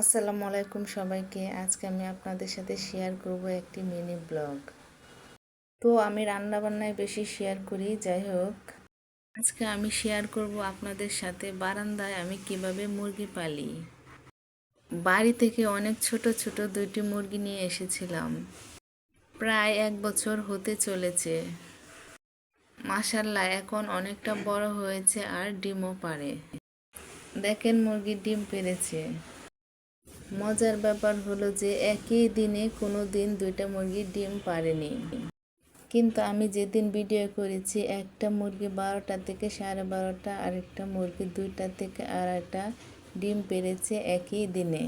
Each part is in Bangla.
আসসালামু আলাইকুম সবাইকে। আজকে আমি আপনাদের সাথে শেয়ার করব একটি মিনি ব্লগ তো আমি রান্না বান্নায় বেশি শেয়ার করি, যাই হোক। আজকে আমি শেয়ার করব আপনাদের সাথে বারান্দায় আমি কীভাবে মুরগি পালি। বাড়ি থেকে অনেক ছোট ছোট দুইটি মুরগি নিয়ে এসেছিলাম। প্রায় এক বছর হতে চলেছে। মাসাল্লাহ এখন অনেকটা বড় হয়েছে আর ডিমও পারে। দেখেন মুরগির ডিম পেরেছে। মজার ব্যাপার হলো যে একই দিনে কোনো দিন দুইটা মুরগি ডিম পারেনি। কিন্তু আমি যেদিন ভিডিও করেছি, একটা মুরগি বারোটা থেকে সাড়ে বারোটা, আরেকটা মুরগি দুইটা থেকে আড়াইটা ডিম পেরেছে একই দিনে।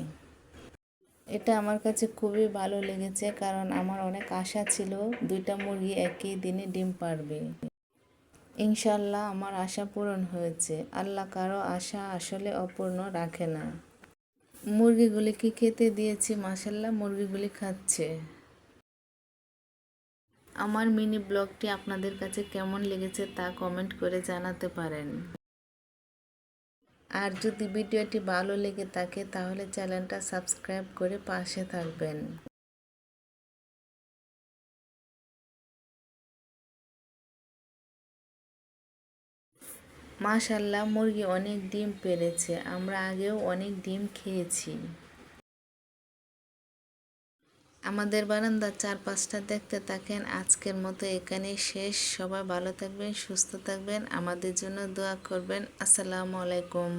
এটা আমার কাছে খুবই ভালো লেগেছে কারণ আমার অনেক আশা ছিল দুইটা মুরগি একই দিনে ডিম পারবে। ইনশাল্লাহ আমার আশা পূরণ হয়েছে। আল্লাহ কারও আশা আসলে অপূর্ণ রাখে না। মুরগিগুলিকে খেতে দিয়েছি? মাসাল্লাহ মুরগিগুলি খাচ্ছে। আমার মিনি ব্লগটি আপনাদের কাছে কেমন লেগেছে তা কমেন্ট করে জানাতে পারেন। আর যদি ভিডিওটি ভালো লেগে থাকে, তাহলে চ্যানেলটা সাবস্ক্রাইব করে পাশে থাকবেন। মাশাল্লাহ, মুরগি অনেক ডিম পেরেছে। আমরা আগেও অনেক ডিম খেয়েছি। আমাদের বারান্দার চারপাশটা দেখতে থাকেন। আজকের মতো এখানেই শেষ। সবাই ভালো থাকবেন, সুস্থ থাকবেন। আমাদের জন্য দোয়া করবেন। আসসালামু আলাইকুম।